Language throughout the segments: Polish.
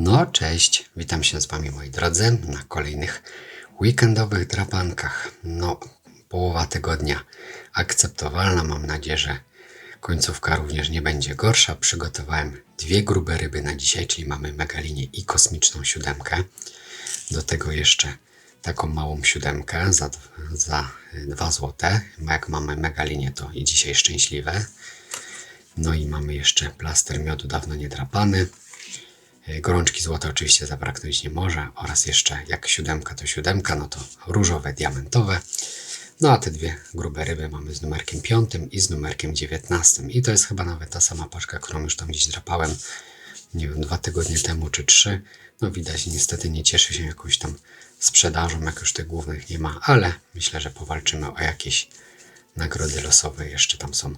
No, cześć, witam się z Wami moi drodzy na kolejnych weekendowych drapankach. No, połowa tygodnia akceptowalna, mam nadzieję, że końcówka również nie będzie gorsza. Przygotowałem dwie grube ryby na dzisiaj, czyli mamy megalinię i kosmiczną siódemkę. Do tego jeszcze taką małą siódemkę za, za 2 złote. Jak mamy megalinię, to i dzisiaj szczęśliwe. No i mamy jeszcze plaster miodu dawno nie drapany. E, Gorączki złota oczywiście zabraknąć nie może oraz jeszcze jak siódemka to siódemka, no to różowe, diamentowe. No a te dwie grube ryby mamy z numerkiem piątym i z numerkiem dziewiętnastym. I to jest chyba nawet ta sama paczka, którą już tam gdzieś drapałem, nie wiem, dwa tygodnie temu czy trzy. No widać, niestety nie cieszy się jakąś tam sprzedażą, jak już tych głównych nie ma, ale myślę, że powalczymy o jakieś nagrody losowe jeszcze tam są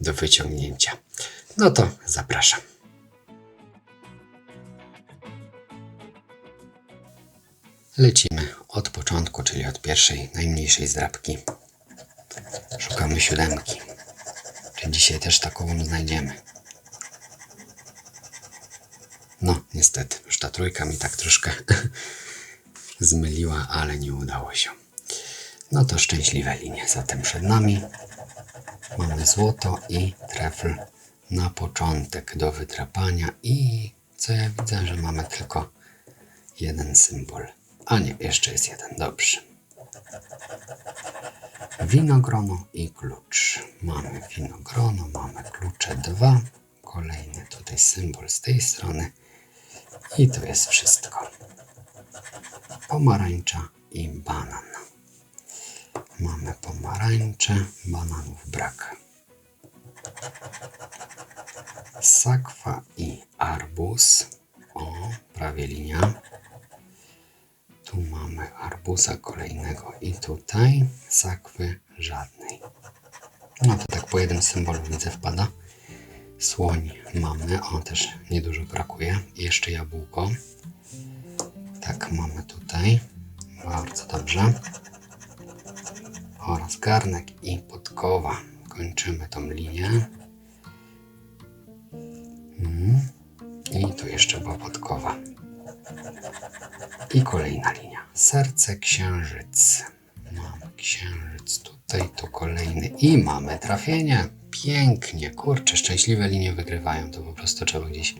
do wyciągnięcia. No to zapraszam. Lecimy od początku, czyli od pierwszej, najmniejszej zdrabki. Szukamy siódemki. Czy dzisiaj też taką znajdziemy? No, niestety, już ta trójka mi tak troszkę zmyliła, ale nie udało się. No to szczęśliwe linie. Zatem przed nami mamy złoto i trefl na początek do wydrapania i co ja widzę, że mamy tylko jeden symbol. A nie, jeszcze jest jeden, dobrze. Winogrono i klucz. Mamy winogrono, mamy klucze dwa. Kolejny tutaj symbol z tej strony. I to jest wszystko. Pomarańcza i banan. Mamy pomarańcze, bananów brak. Sakwa i arbuz. O, prawie linia. Tu mamy arbuza kolejnego i tutaj sakwy żadnej. No to tak po jednym symbolu widzę wpada. Słoń mamy, o też niedużo brakuje. Jeszcze jabłko. Tak mamy tutaj. Bardzo dobrze. Oraz garnek i podkowa. Kończymy tą linię. Mm. I tu jeszcze była podkowa. I kolejna linia. Serce, księżyc. Mamy księżyc tutaj, tu kolejny. I mamy trafienie. Pięknie. Kurczę, szczęśliwe linie wygrywają. To po prostu trzeba gdzieś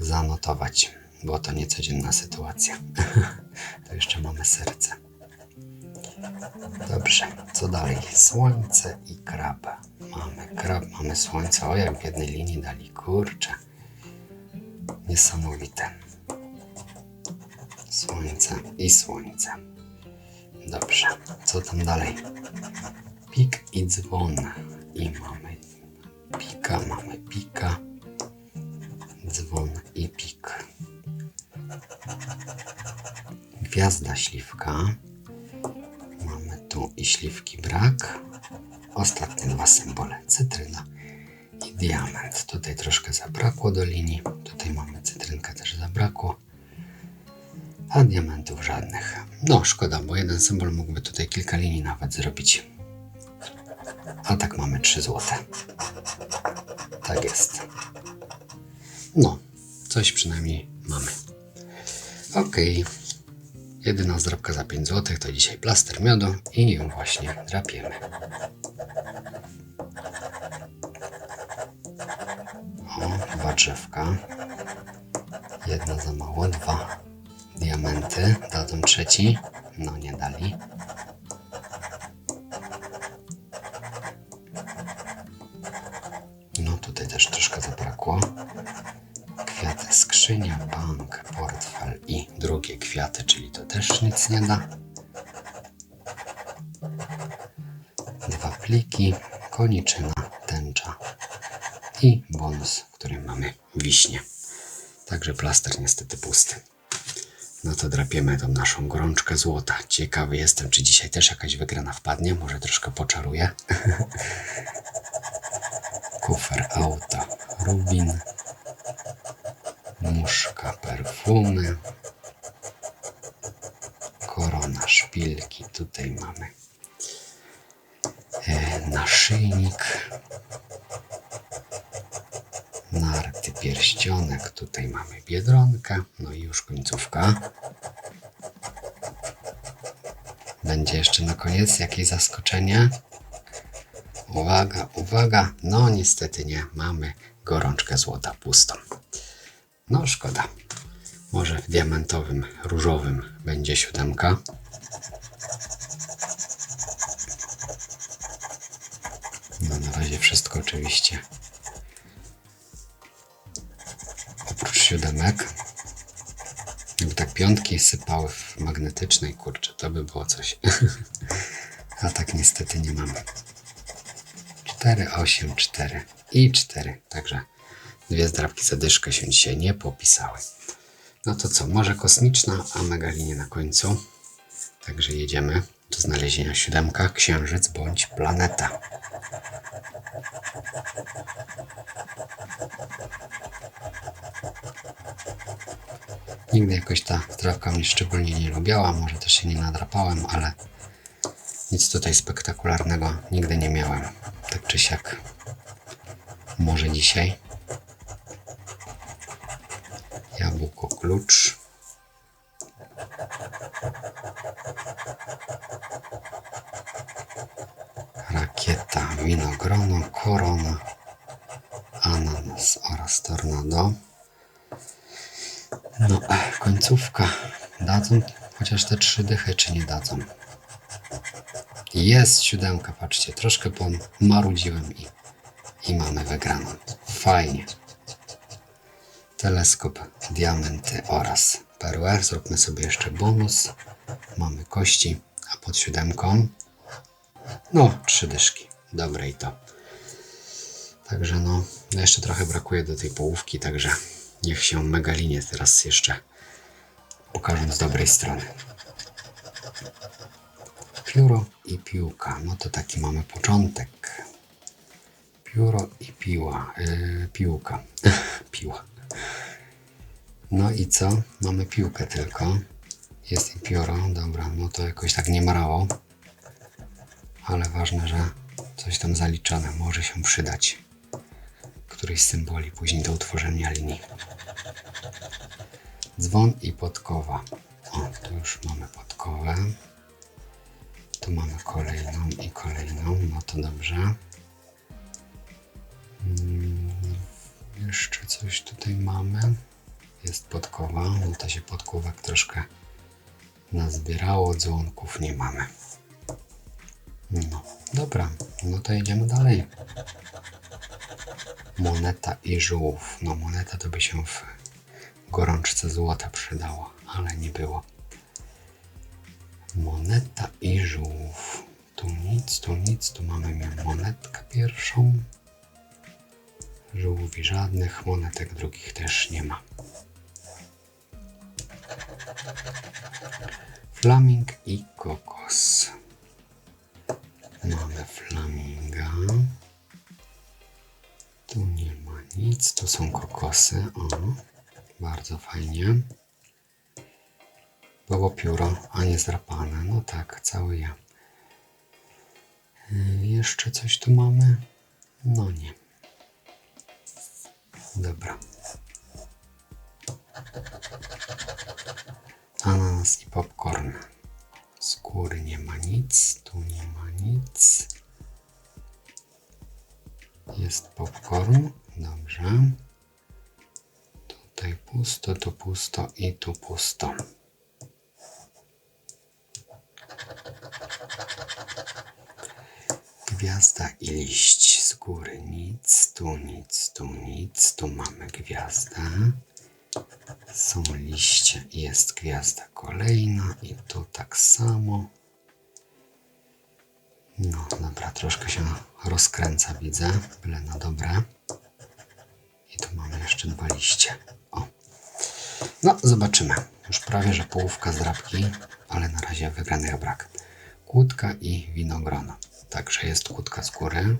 zanotować, bo to niecodzienna sytuacja. to jeszcze mamy serce. Dobrze, co dalej? Słońce i krab. Mamy krab, mamy słońce. O, jak w jednej linii dali. Kurczę. Niesamowite. Słońce i słońce. Dobrze, co tam dalej? Pik i dzwon. I mamy pika, mamy pika, dzwon i pik. Gwiazda śliwka. Mamy tu i śliwki brak. Ostatnie dwa symbole. Cytryna i diament. Tutaj troszkę zabrakło do linii. Tutaj mamy cytrynkę też zabrakło. A diamentów żadnych. No szkoda, bo jeden symbol mógłby tutaj kilka linii nawet zrobić. A tak mamy 3 złote. Tak jest. No, coś przynajmniej mamy. Ok. Jedyna zdrabka za 5 zł to dzisiaj plaster miodu i ją właśnie drapiemy. O, dwa drzewka. Jedna za mało, dwa diamenty. Dadzą trzeci. No, nie dali. No, tutaj też troszkę zabrakło. Kwiaty, skrzynia, bank, portfel i drugie kwiaty, czyli to też nic nie da. Dwa pliki, koniczyna, tęcza i bonus, w którym mamy wiśnie. Także plaster niestety pusty. No to drapiemy tą naszą gorączkę złota. Ciekawy jestem, czy dzisiaj też jakaś wygrana wpadnie. Może troszkę poczaruję. Kufer auta, rubin, muszka, perfumy, korona, szpilki. Tutaj mamy e, naszyjnik, pierścionek, tutaj mamy biedronkę, no i już końcówka. Będzie jeszcze na koniec jakieś zaskoczenie. Uwaga, uwaga. No niestety nie, mamy gorączkę złota pustą. No szkoda. Może w diamentowym, różowym będzie siódemka. No na razie wszystko oczywiście. Siódemek. Gdyby tak piątki sypały w magnetycznej, kurczę, to by było coś. A tak niestety nie mamy. 4, 8, 4 i 4. Także dwie zdrabki za dyszkę się dzisiaj nie popisały. No to co, może kosmiczna, a megalinie na końcu. Także jedziemy znalezienia siódemka, księżyc bądź planeta. Nigdy jakoś ta trawka mnie szczególnie nie lubiała, może też się nie nadrapałem, ale nic tutaj spektakularnego nigdy nie miałem. Tak czy siak. Może dzisiaj. Jabłko klucz. Rakieta, winogrono, korona, ananas oraz tornado. No, końcówka. Dadzą chociaż te trzy dychy, czy nie dadzą? Jest siódemka, patrzcie, troszkę pomarudziłem i, i mamy wygraną. Fajnie. Teleskop, diamenty oraz perłę. Zróbmy sobie jeszcze bonus. Mamy kości, a pod siódemką no, trzy dyszki. Dobre i to. Także no, jeszcze trochę brakuje do tej połówki, także niech się megalinie teraz jeszcze pokażą z dobrej strony. Pióro i piłka. No to taki mamy początek. Pióro i piła. Yy, piłka. Piła. No i co? Mamy piłkę tylko. Jest i pióro. Dobra, no to jakoś tak nie mrało. Ale ważne, że coś tam zaliczone może się przydać. Któryś z symboli później do utworzenia linii. Dzwon i podkowa. O, tu już mamy podkowę. Tu mamy kolejną i kolejną. No to dobrze. Mm, jeszcze coś tutaj mamy. Jest podkowa. No to się podkówek troszkę nazbierało. Dzwonków nie mamy. No, dobra. No to jedziemy dalej. Moneta i żółw. No moneta to by się w gorączce złota przydało, ale nie było. Moneta i żółw. Tu nic, tu nic, tu mamy monetkę pierwszą. Żółwi żadnych, monetek drugich też nie ma. Flaming i kokos. Flaminga. Tu nie ma nic, tu są kokosy. O, bardzo fajnie. Było pióro, a nie zdrapane. No tak, cały ja. Y, Jeszcze coś tu mamy? No nie. Dobra. Pusto, i tu pusto. Gwiazda i liść z góry nic, tu nic, tu nic, tu mamy gwiazdę. Są liście i jest gwiazda kolejna i tu tak samo. No dobra, troszkę się rozkręca widzę, byle na dobre. I tu mamy jeszcze dwa liście. O. No, zobaczymy. Już prawie, że połówka zdrabki, ale na razie wygranych brak. Kłódka i winogrono. Także jest kłódka z góry.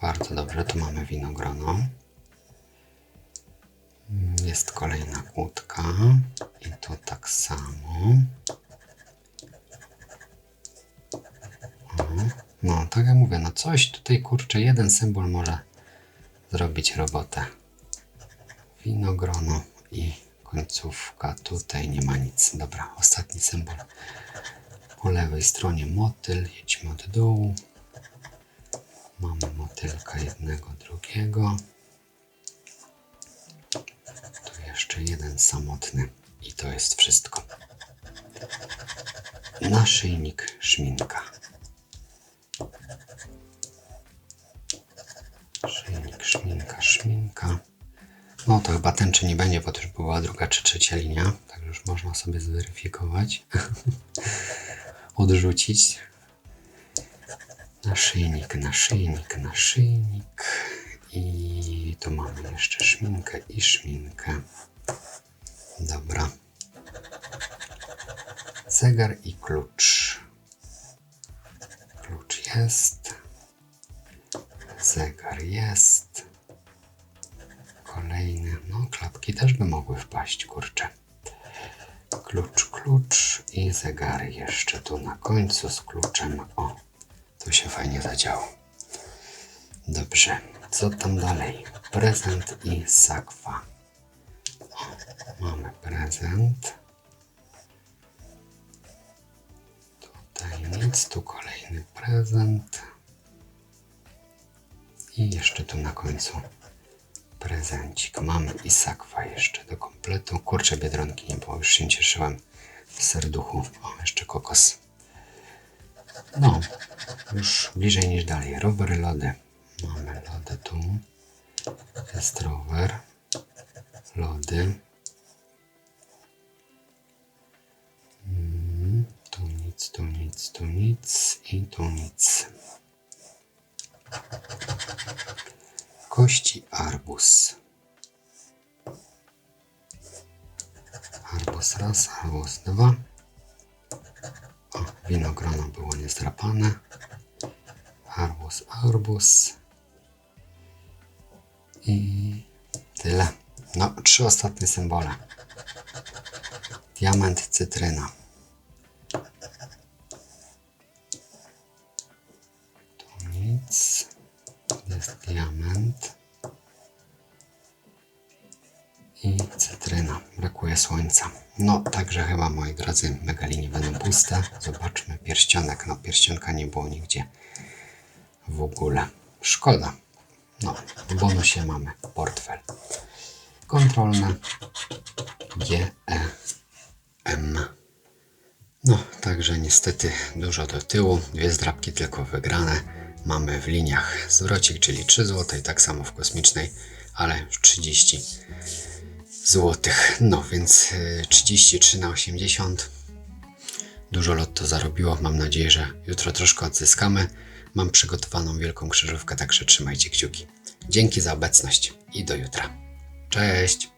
Bardzo dobrze, tu mamy winogrono. Jest kolejna kłódka i tu tak samo. No, tak jak mówię, no coś tutaj kurczę, jeden symbol może zrobić robotę. Winogrono i końcówka. Tutaj nie ma nic. Dobra, ostatni symbol. Po lewej stronie motyl. Jedźmy od dołu. Mamy motylka jednego, drugiego. Tu jeszcze jeden samotny. I to jest wszystko. Naszyjnik, szminka. Szyjnik, szminka, szminka. No to chyba tęczy nie będzie, bo to już była druga czy trzecia linia. Tak już można sobie zweryfikować. Odrzucić. Naszyjnik, naszyjnik, naszyjnik. I tu mamy jeszcze szminkę i szminkę. Dobra. Zegar i klucz. Klucz jest. Zegar jest. Mogły wpaść, kurczę. Klucz, klucz i zegary jeszcze tu na końcu z kluczem. O, tu się fajnie zadziało. Dobrze, co tam dalej? Prezent i sakwa. O, mamy prezent. Tutaj nic, tu kolejny prezent. I jeszcze tu na końcu prezencik. Mamy i sakwa jeszcze do kompletu. Kurczę, biedronki nie było, już się cieszyłem w serduchu. O, jeszcze kokos. No, już bliżej niż dalej. Rower, lody. Mamy lody tu. Jest rower. Lody. Mm, Tu nic, tu nic, tu nic i tu nic. Kości arbus. Arbus raz, arbus dwa. O, winogrono było niezdrapane. Arbus, arbus. I tyle. No, trzy ostatnie symbole. Diament, cytryna. Słońca. No, także chyba, moi drodzy, megalinie będą puste. Zobaczmy pierścionek. No, pierścionka nie było nigdzie w ogóle. Szkoda. No, w bonusie mamy portfel. Kontrolne. G, E, M. No, także niestety dużo do tyłu. Dwie zdrabki tylko wygrane. Mamy w liniach zwrocik, czyli 3 zł, tak samo w kosmicznej, ale już 30 złotych. No więc y, 33 na 80. Dużo lotto zarobiło. Mam nadzieję, że jutro troszkę odzyskamy. Mam przygotowaną wielką krzyżówkę, także trzymajcie kciuki. Dzięki za obecność i do jutra. Cześć!